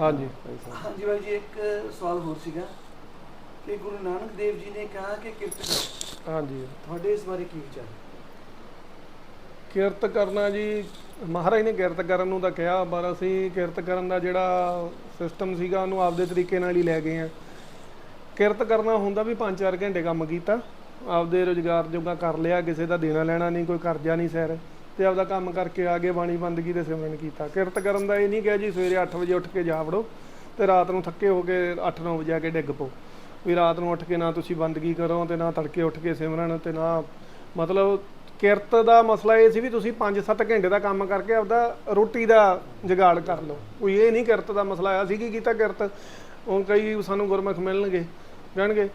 ਹਾਂਜੀ। ਹਾਂਜੀ ਬਾਈ ਜੀ ਇੱਕ ਸਵਾਲ ਹੋਰ ਸੀਗਾ ਕਿ ਗੁਰੂ ਨਾਨਕ ਦੇਵ ਜੀ ਨੇ ਕਿਹਾ ਕਿ ਕਿਰਤ ਕਰੋ। ਹਾਂਜੀ। ਤੁਹਾਡੇ ਇਸ ਬਾਰੇ ਕੀ ਵਿਚਾਰ? ਹੈ? ਕਿਰਤ ਕਰਨਾ ਜੀ ਮਹਾਰਾਜ ਨੇ ਕਿਰਤ ਕਰਨ ਨੂੰ ਤਾਂ ਕਿਹਾ ਪਰ ਅਸੀਂ ਕਿਰਤ ਕਰਨ ਦਾ ਜਿਹੜਾ ਸਿਸਟਮ ਸੀਗਾ ਉਹਨੂੰ ਆਪਦੇ ਤਰੀਕੇ ਨਾਲ ਹੀ ਲੈ ਗਏ ਆ ਕਿਰਤ ਕਰਨਾ ਹੁੰਦਾ ਵੀ 5-4 ਘੰਟੇ ਕੰਮ ਕੀਤਾ ਆਪਦੇ ਰੋਜ਼ਗਾਰ ਜੋਗਾ ਕਰ ਲਿਆ ਕਿਸੇ ਦਾ ਦੇਣਾ ਲੈਣਾ ਨਹੀਂ ਕੋਈ ਕਰਜ਼ਾ ਨਹੀਂ ਸਿਰ ਤੇ ਆਪਦਾ ਕੰਮ ਕਰਕੇ ਆ ਗਏ, ਬਾਣੀ ਬੰਦਗੀ ਤੇ ਸਿਮਰਨ ਕੀਤਾ। ਕਿਰਤ ਕਰਨ ਦਾ ਇਹ ਨਹੀਂ ਕਿਹਾ ਜੀ, ਸਵੇਰੇ 8 ਵਜੇ ਉੱਠ ਕੇ ਜਾ ਵੜੋ ਤੇ ਰਾਤ ਨੂੰ ਥੱਕੇ ਹੋ ਕੇ 8-9 ਵਜੇ ਆ ਕੇ ਡਿੱਗ ਪਓ। ਵੀ ਰਾਤ ਨੂੰ ਉੱਠ ਕੇ ਨਾ ਤੁਸੀਂ ਬੰਦਗੀ ਕਰੋ ਤੇ ਨਾ ਤੜਕੇ ਉੱਠ ਕੇ ਸਿਮਰਨ ਤੇ ਨਾ ਮਤਲਬ ਕਿਰਤ ਦਾ ਮਸਲਾ ਇਹ ਸੀ ਵੀ ਤੁਸੀਂ 5-7 ਘੰਟੇ ਦਾ ਕੰਮ ਕਰਕੇ ਆਪਦਾ ਰੋਟੀ ਦਾ ਜਗਾੜ ਕਰ ਲਓ। ਕੋਈ ਇਹ ਨਹੀਂ ਕਿਰਤ ਦਾ ਮਸਲਾ ਆਇਆ ਸੀ ਕੀ ਕੀਤਾ ਕਿਰਤ? ਉਹ ਕਈ ਸਾਨੂੰ ਗੁਰਮੁਖ ਮਿਲਣਗੇ ਕਹਿਣਗੇ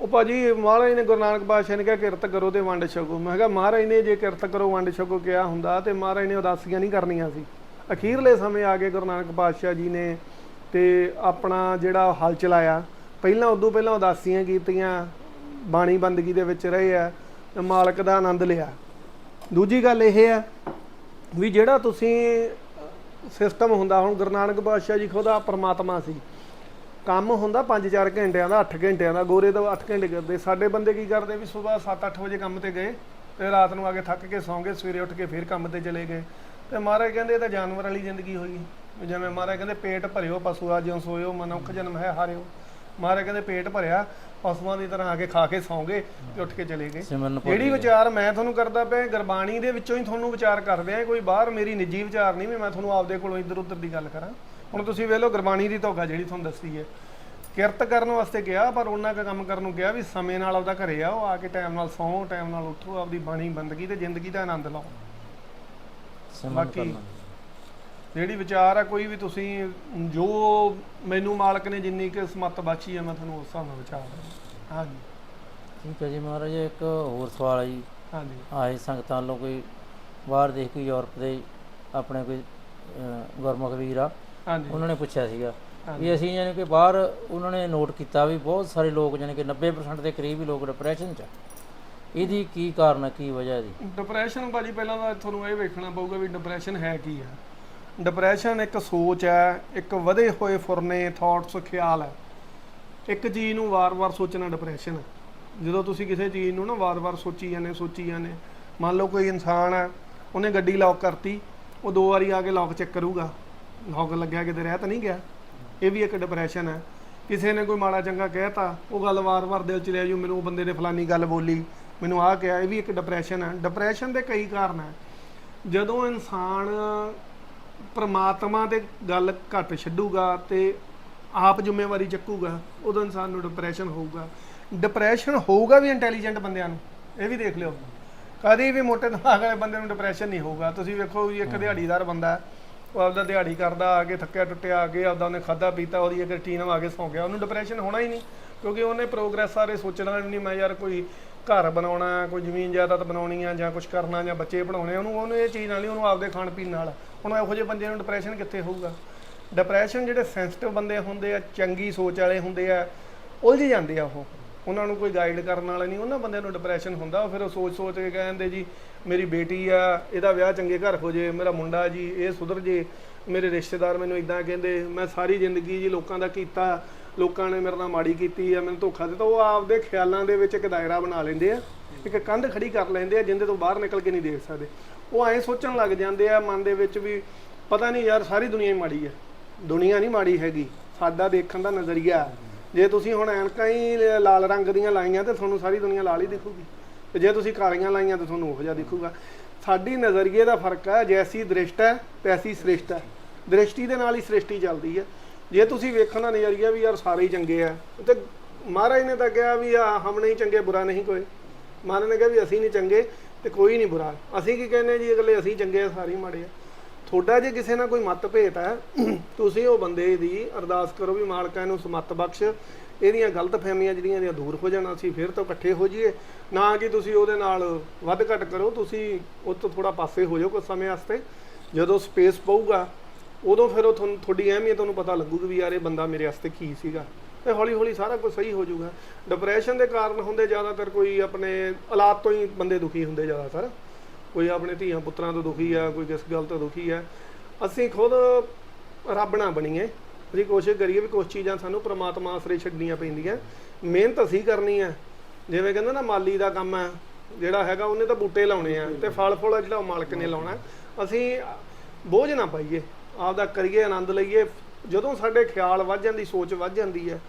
ਉਹ ਭਾਜੀ ਮਹਾਰਾਜ ਨੇ ਗੁਰੂ ਨਾਨਕ ਪਾਤਸ਼ਾਹ ਨੇ ਕਿਹਾ, ਕਿਰਤ ਕਰੋ ਤੇ ਵੰਡ ਛਕੋ। ਮੈਂ ਕਿਹਾ, ਮਹਾਰਾਜ ਨੇ ਜੇ ਕਿਰਤ ਕਰੋ, ਵੰਡ ਛਕੋ ਕਿਹਾ ਹੁੰਦਾ ਤੇ ਮਹਾਰਾਜ ਨੇ ਉਦਾਸੀਆਂ ਨਹੀਂ ਕਰਨੀਆਂ ਸੀ। ਅਖੀਰਲੇ ਸਮੇਂ ਆ ਕੇ ਗੁਰੂ ਨਾਨਕ ਪਾਤਸ਼ਾਹ ਜੀ ਨੇ ਤੇ ਆਪਣਾ ਜਿਹੜਾ ਹਲ ਚਲਾਇਆ। ਪਹਿਲਾਂ ਉਦੋਂ ਪਹਿਲਾਂ ਉਦਾਸੀਆਂ ਕੀਤੀਆਂ, ਬਾਣੀ ਬੰਦਗੀ ਦੇ ਵਿੱਚ ਰਹੇ ਆ ਤੇ ਮਾਲਕ ਦਾ ਆਨੰਦ ਲਿਆ। ਦੂਜੀ ਗੱਲ ਇਹ ਹੈ ਵੀ ਜਿਹੜਾ ਤੁਸੀਂ ਸਿਸਟਮ ਹੁੰਦਾ, ਹੁਣ ਗੁਰੂ ਨਾਨਕ ਪਾਤਸ਼ਾਹ ਜੀ ਖੁਦ ਆ, ਪ੍ਰਮਾਤਮਾ ਸੀ। ਕੰਮ ਹੁੰਦਾ 5-4 ਘੰਟਿਆਂ ਦਾ 8 ਘੰਟਿਆਂ ਦਾ ਗੋਰੇ ਦਾ 8 ਘੰਟੇ ਕਰਦੇ। ਸਾਡੇ ਬੰਦੇ ਕੀ ਕਰਦੇ ਵੀ ਸਵੇਰ 7-8 ਵਜੇ ਕੰਮ ਤੇ ਗਏ ਤੇ ਰਾਤ ਨੂੰ ਆ ਕੇ ਥੱਕ ਕੇ ਸੌਂ ਗਏ ਸਵੇਰੇ ਉੱਠ ਕੇ ਫੇਰ ਕੰਮ ਤੇ ਚਲੇ ਗਏ। ਤੇ ਮਹਾਰਾਜ ਕਹਿੰਦੇ ਇਹ ਤਾਂ ਜਾਨਵਰ ਵਾਲੀ ਜ਼ਿੰਦਗੀ ਹੋਈ। ਜਿਵੇਂ ਮਹਾਰਾਜ ਕਹਿੰਦੇ ਪੇਟ ਭਰਿਓ ਪਸ਼ੂਆ ਜਿਉ ਸੋਇਓ ਮਨੁੱਖ ਜਨਮ ਹੈ ਹਾਰਿਓ। ਮਹਾਰਾਜ ਕਹਿੰਦੇ ਪੇਟ ਭਰਿਆ ਪਸ਼ੂਆਂ ਦੀ ਤਰ੍ਹਾਂ ਆ ਕੇ ਖਾ ਕੇ ਸੌਂ ਗਏ ਤੇ ਉੱਠ ਕੇ ਚਲੇ ਗਏ। ਜਿਹੜੀ। ਵਿਚਾਰ ਮੈਂ ਤੁਹਾਨੂੰ ਕਰਦਾ ਪਿਆ ਗੁਰਬਾਣੀ ਦੇ ਵਿੱਚੋਂ ਹੀ ਤੁਹਾਨੂੰ ਵਿਚਾਰ ਕਰਦੇ ਆ ਕੋਈ ਬਾਹਰ ਮੇਰੀ ਨਿੱਜੀ ਵਿਚਾਰ ਨਹੀਂ ਵੀ ਮੈਂ ਤੁਹਾਨੂੰ ਆਪਦੇ ਕੋਲੋਂ ਇੱਧਰ ਉੱਧਰ ਦੀ ਗੱਲ ਕਰਾਂ। ਹੁਣ ਤੁਸੀਂ ਵੇਖ ਲਓ ਗੁਰਬਾਣੀ ਦੀ ਧੋਖਾ ਜਿਹੜੀ ਤੁਹਾਨੂੰ ਦੱਸੀ ਹੈ। ਕਿਰਤ ਕਰਨ ਵਾਸਤੇ ਕਿਹਾ ਪਰ ਉਹਨਾਂ ਕਾ ਕੰਮ ਕਰਨ ਨੂੰ ਕਿਹਾ ਵੀ ਸਮੇਂ ਨਾਲ ਆਪਦਾ ਘਰੇ ਆਓ ਆ ਕੇ ਟਾਈਮ ਨਾਲ ਸੌਂ ਟਾਈਮ ਨਾਲ ਉੱਠੋ ਆਪਦੀ ਬਾਣੀ ਬੰਦਗੀ ਤੇ ਜ਼ਿੰਦਗੀ ਦਾ ਆਨੰਦ ਲਓ। ਬਾਕੀ ਜਿਹੜੀ ਵਿਚਾਰ ਆ ਕੋਈ ਵੀ ਤੁਸੀਂ ਜੋ ਮੈਨੂੰ ਮਾਲਕ ਨੇ ਜਿੰਨੀ ਕਿ ਸਮੱਤ ਬਖਸ਼ੀ ਹੈ ਮੈਂ ਤੁਹਾਨੂੰ ਉਸ ਹਿਸਾਬ ਨਾਲ ਵਿਚਾਰ ਹਾਂਜੀ। ਠੀਕ ਹੈ ਜੀ ਮਹਾਰਾਜ ਇੱਕ ਹੋਰ ਸਵਾਲ ਹੈ ਜੀ। ਹਾਂਜੀ। ਆਏ ਸੰਗਤਾਂ ਵੱਲੋਂ ਕੋਈ ਬਾਹਰ ਦੇਖ ਕੇ ਯੂਰਪ ਦੇ ਆਪਣੇ ਕੋਈ ਗੁਰਮੁਖ ਵੀਰ ਆ ਹਾਂਜੀ। ਉਹਨਾਂ ਨੇ ਪੁੱਛਿਆ ਸੀਗਾ। ਵੀ ਅਸੀਂ ਯਾਨੀ ਕਿ ਬਾਹਰ ਉਹਨਾਂ ਨੇ ਨੋਟ ਕੀਤਾ ਵੀ ਬਹੁਤ ਸਾਰੇ ਲੋਕ ਯਾਨੀ ਕਿ 90% ਦੇ ਕਰੀਬ ਹੀ ਲੋਕ ਡਿਪਰੈਸ਼ਨ 'ਚ ਆ। ਇਹਦੀ ਕੀ ਕਾਰਨ ਹੈ ਕੀ ਵਜ੍ਹਾ ਇਹਦੀ? ਡਿਪਰੈਸ਼ਨ ਭਾਜੀ ਪਹਿਲਾਂ ਤਾਂ ਤੁਹਾਨੂੰ ਇਹ ਵੇਖਣਾ ਪਊਗਾ ਵੀ ਡਿਪਰੈਸ਼ਨ ਹੈ ਕੀ ਆ। ਡਿਪਰੈਸ਼ਨ ਇੱਕ ਸੋਚ ਹੈ ਇੱਕ ਵਧੇ ਹੋਏ ਫੁਰਨੇ ਥਾਟਸ ਖਿਆਲ ਹੈ। ਇੱਕ ਚੀਜ਼ ਨੂੰ ਵਾਰ-ਵਾਰ ਸੋਚਣਾ ਡਿਪਰੈਸ਼ਨ ਹੈ ਜਦੋਂ ਤੁਸੀਂ ਕਿਸੇ ਚੀਜ਼ ਨੂੰ ਨਾ ਵਾਰ-ਵਾਰ ਸੋਚੀ ਜਾਂਦੇ ਸੋਚੀ ਜਾਂਦੇ ਮੰਨ ਲਓ ਕੋਈ ਇਨਸਾਨ ਹੈ ਉਹਨੇ ਗੱਡੀ ਲੌਕ ਕਰਤੀ ਉਹ ਦੋ ਵਾਰੀ ਆ ਕੇ ਲੌਕ ਚੈੱਕ ਕਰੂਗਾ। ਲੌਕ ਲੱਗਿਆ ਕਿਤੇ ਰਹਿ ਤਾਂ ਨਹੀਂ ਗਿਆ। ਇਹ ਵੀ ਇੱਕ ਡਿਪਰੈਸ਼ਨ ਹੈ। ਕਿਸੇ ਨੇ ਕੋਈ ਮਾੜਾ ਚੰਗਾ ਕਹਿਤਾ ਉਹ ਗੱਲ ਵਾਰ-ਵਾਰ ਦਿਲ 'ਚ ਲੈ ਜੂ ਮੈਨੂੰ ਉਹ ਬੰਦੇ ਨੇ ਫਲਾਨੀ ਗੱਲ ਬੋਲੀ ਮੈਨੂੰ ਆਹ ਕਿਹਾ ਇਹ ਵੀ ਇੱਕ ਡਿਪਰੈਸ਼ਨ ਹੈ। ਡਿਪਰੈਸ਼ਨ ਦੇ ਕਈ ਕਾਰਨ ਹੈ। ਜਦੋਂ ਇਨਸਾਨ ਪ੍ਰਮਾਤਮਾ ਤੇ ਗੱਲ ਘੱਟ ਛੱਡੂਗਾ ਤੇ ਆਪ ਜ਼ਿੰਮੇਵਾਰੀ ਚੱਕੂਗਾ ਉਦੋਂ ਇਨਸਾਨ ਨੂੰ ਡਿਪਰੈਸ਼ਨ ਹੋਊਗਾ। ਡਿਪਰੈਸ਼ਨ ਹੋਊਗਾ ਵੀ ਇੰਟੈਲੀਜੈਂਟ ਬੰਦਿਆਂ ਨੂੰ ਇਹ ਵੀ ਦੇਖ ਲਿਓ। ਕਦੀ ਵੀ ਮੋਟੇ ਦਿਮਾਗ ਵਾਲੇ ਬੰਦੇ ਨੂੰ ਡਿਪਰੈਸ਼ਨ ਨਹੀਂ ਹੋਊਗਾ। ਤੁਸੀਂ ਵੇਖੋ ਵੀ ਇੱਕ ਦਿਹਾੜੀਦਾਰ ਬੰਦਾ ਹੈ, ਉਹ ਆਪਦਾ ਦਿਹਾੜੀ ਕਰਦਾ, ਆ ਕੇ ਥੱਕਿਆ ਟੁੱਟਿਆ, ਆ ਕੇ ਆਪਦਾ ਉਹਨੇ ਖਾਦਾ ਪੀਤਾ, ਉਹਦੀ ਇੱਕ ਰੁਟੀਨ ਆ ਕੇ ਸੌਂ ਗਿਆ। ਉਹਨੂੰ ਡਿਪਰੈਸ਼ਨ ਹੋਣਾ ਹੀ ਨਹੀਂ, ਕਿਉਂਕਿ ਉਹਨੇ ਪ੍ਰੋਗਰੈਸ ਸਾਰੇ ਸੋਚਣਾ ਵੀ ਨਹੀਂ, ਮੈਂ ਯਾਰ ਕੋਈ ਘਰ ਬਣਾਉਣਾ, ਕੋਈ ਜ਼ਮੀਨ ਜਾਇਦਾਦ ਬਣਾਉਣੀ ਆ, ਜਾਂ ਕੁਝ ਕਰਨਾ, ਜਾਂ ਬੱਚੇ ਪੜਾਉਣੇ ਉਹਨੂੰ ਉਹਨੂੰ ਇਹ ਚੀਜ਼ ਨਾਲ ਨਹੀਂ ਉਹਨੂੰ ਆਪਦੇ ਖਾਣ ਪੀਣ ਨਾਲ। ਹੁਣ ਇਹੋ ਜਿਹੇ ਬੰਦੇ ਨੂੰ ਡਿਪਰੈਸ਼ਨ ਕਿੱਥੇ ਹੋਊਗਾ? ਡਿਪਰੈਸ਼ਨ ਜਿਹੜੇ ਸੈਂਸਿਟਿਵ ਬੰਦੇ ਹੁੰਦੇ ਆ, ਚੰਗੀ ਸੋਚ ਵਾਲੇ ਹੁੰਦੇ ਆ, ਉਲਝ ਜਾਂਦੇ ਆ ਉਹ। ਉਹਨਾਂ ਨੂੰ ਕੋਈ ਗਾਈਡ ਕਰਨ ਵਾਲਾ ਨਹੀਂ, ਉਹਨਾਂ ਬੰਦਿਆਂ ਨੂੰ ਡਿਪਰੈਸ਼ਨ ਹੁੰਦਾ ਫਿਰ ਉਹ ਸੋਚ ਸੋਚ ਕੇ ਕਹਿੰਦੇ ਜੀ, ਮੇਰੀ ਬੇਟੀ ਆ, ਇਹਦਾ ਵਿਆਹ ਚੰਗੇ ਘਰ ਹੋ ਜੇ, ਮੇਰਾ ਮੁੰਡਾ ਜੀ, ਇਹ ਸੁਧਰ ਜੇ, ਮੇਰੇ ਰਿਸ਼ਤੇਦਾਰ ਮੈਨੂੰ ਇਦਾਂ ਕਹਿੰਦੇ, ਮੈਂ ਸਾਰੀ ਜ਼ਿੰਦਗੀ ਜੀ ਲੋਕਾਂ ਦਾ ਕੀਤਾ, ਲੋਕਾਂ ਨੇ ਮੇਰੇ ਨਾਲ ਮਾੜੀ ਕੀਤੀ ਆ, ਮੈਨੂੰ ਧੋਖਾ ਦਿੱਤਾ। ਉਹ ਆਪਦੇ ਖਿਆਲਾਂ ਦੇ ਵਿੱਚ ਇੱਕ ਦਾਇਰਾ ਬਣਾ ਲੈਂਦੇ ਆ, ਇੱਕ ਕੰਧ ਖੜੀ ਕਰ ਲੈਂਦੇ ਆ, ਜਿੰਦੇ ਤੋਂ ਬਾਹਰ ਨਿਕਲ ਕੇ ਨਹੀਂ ਦੇਖ ਸਕਦੇ। ਉਹ ਐਂ ਸੋਚਣ ਲੱਗ ਜਾਂਦੇ ਆ ਮਨ ਦੇ ਵਿੱਚ ਵੀ, ਪਤਾ ਨਹੀਂ ਯਾਰ, ਸਾਰੀ ਦੁਨੀਆ ਹੀ ਮਾੜੀ ਆ, ਦੁਨੀਆ ਨਹੀਂ ਮਾੜੀ ਹੈਗੀ, ਸਾਡਾ ਦੇਖਣ ਦਾ ਨਜ਼ਰੀਆ ਜੇ ਤੁਸੀਂ ਹੁਣ ਐਨਕਾਂ ਹੀ ਲਾਲ ਰੰਗ ਦੀਆਂ ਲਾਈਆਂ ਤੇ ਤੁਹਾਨੂੰ ਸਾਰੀ ਦੁਨੀਆ ਲਾਲ ਹੀ ਦਿਖੂਗੀ। ਤੇ ਜੇ ਤੁਸੀਂ ਕਾਲੀਆਂ ਲਾਈਆਂ ਤੇ ਤੁਹਾਨੂੰ ਉਹੋ ਜਿਹਾ ਦਿਖੂਗਾ। ਸਾਡੀ ਨਜ਼ਰੀਏ ਦਾ ਫ਼ਰਕ ਹੈ ਜੈਸੀ ਦ੍ਰਿਸ਼ਟ ਹੈ ਤੈਸੀ ਸ੍ਰਿਸ਼ਟ ਹੈ। ਦ੍ਰਿਸ਼ਟੀ ਦੇ ਨਾਲ ਹੀ ਸ੍ਰਿਸ਼ਟੀ ਚੱਲਦੀ ਹੈ। ਜੇ ਤੁਸੀਂ ਵੇਖਣ ਦਾ ਨਜ਼ਰੀਆ ਵੀ ਯਾਰ ਸਾਰੇ ਹੀ ਚੰਗੇ ਆ ਤੇ ਮਹਾਰਾਜ ਨੇ ਤਾਂ ਕਿਹਾ ਵੀ ਆ ਹਮ ਨਹੀਂ ਚੰਗੇ, ਬੁਰਾ ਨਹੀਂ ਕੋਈ। ਮਹਾਰਾਜ ਨੇ ਕਿਹਾ ਵੀ ਅਸੀਂ ਨਹੀਂ ਚੰਗੇ ਤੇ ਕੋਈ ਨਹੀਂ ਬੁਰਾ। ਅਸੀਂ ਕੀ ਕਹਿੰਦੇ ਜੀ, ਅਗਲੇ ਅਸੀਂ ਚੰਗੇ ਆ, ਸਾਰੇ ਮਾੜੇ ਆ। ਤੁਹਾਡਾ ਜੇ ਕਿਸੇ ਨਾਲ ਕੋਈ ਮਤਭੇਦ ਹੈ, ਤੁਸੀਂ ਉਹ ਬੰਦੇ ਦੀ ਅਰਦਾਸ ਕਰੋ ਵੀ ਮਾਲਕਾ ਨੂੰ ਸਮਤ ਬਖਸ਼। ਇਹਦੀਆਂ ਗਲਤ ਫਹਿਮੀਆਂ ਜਿਹੜੀਆਂ ਇਹਦੀਆਂ ਦੂਰ ਹੋ ਜਾਣ, ਅਸੀਂ ਫਿਰ ਤੋਂ ਇਕੱਠੇ ਹੋ ਜਾਈਏ। ਨਾ ਕਿ ਤੁਸੀਂ ਉਹਦੇ ਨਾਲ ਵੱਧ ਘੱਟ ਕਰੋ, ਤੁਸੀਂ ਉਹ ਤੋਂ ਥੋੜਾ ਪਾਸੇ ਹੋ ਜਾਓ ਕੁਝ ਸਮੇਂ ਵਾਸਤੇ। ਜਦੋਂ ਸਪੇਸ ਪਊਗਾ, ਉਦੋਂ ਫਿਰ ਉਹ ਤੁਹਾਨੂੰ ਤੁਹਾਡੀ ਅਹਿਮੀਅਤ ਤੁਹਾਨੂੰ ਪਤਾ ਲੱਗੂਗੀ ਵੀ ਯਾਰ ਇਹ ਬੰਦਾ ਮੇਰੇ ਵਾਸਤੇ ਕੀ ਸੀਗਾ। ਤੇ ਹੌਲੀ ਹੌਲੀ ਸਾਰਾ ਕੁਝ ਸਹੀ ਹੋ ਜਾਊਗਾ। ਡਿਪਰੈਸ਼ਨ ਦੇ ਕਾਰਨ ਹੁੰਦੇ ਜ਼ਿਆਦਾਤਰ ਕੋਈ ਆਪਣੇ ਹਾਲਾਤ ਤੋਂ ਹੀ ਬੰਦੇ ਦੁਖੀ ਹੁੰਦੇ ਜ਼ਿਆਦਾਤਰ। ਕੋਈ ਆਪਣੇ ਧੀਆਂ ਪੁੱਤਰਾਂ ਤੋਂ ਦੁਖੀ ਆ, ਕੋਈ ਕਿਸ ਗੱਲ ਤੋਂ ਦੁਖੀ ਆ। ਅਸੀਂ ਖੁਦ ਰੱਬ ਨਾ ਬਣੀਏ। ਅਸੀਂ ਕੋਸ਼ਿਸ਼ ਕਰੀਏ ਵੀ ਕੁਝ ਚੀਜ਼ਾਂ ਸਾਨੂੰ ਪ੍ਰਮਾਤਮਾ ਆਸਰੇ ਛੱਡਣੀਆਂ ਪੈਂਦੀਆਂ। ਮਿਹਨਤ ਅਸੀਂ ਕਰਨੀ ਹੈ ਜਿਵੇਂ ਕਹਿੰਦਾ ਨਾ, ਮਾਲੀ ਦਾ ਕੰਮ ਹੈ ਜਿਹੜਾ ਹੈਗਾ ਉਹਨੇ ਤਾਂ ਬੂਟੇ ਲਾਉਣੇ ਆ ਤੇ ਫਲ ਫੁੱਲ ਆ ਜਿਹੜਾ ਉਹ ਮਾਲਕ ਨੇ ਲਾਉਣਾ। ਅਸੀਂ ਬੋਝ ਨਾ ਪਾਈਏ। ਆਪਦਾ ਕਰੀਏ, ਆਨੰਦ ਲਈਏ। ਜਦੋਂ ਸਾਡੇ ਖਿਆਲ ਵੱਧ ਜਾਂਦੀ, ਸੋਚ ਵੱਧ ਜਾਂਦੀ ਹੈ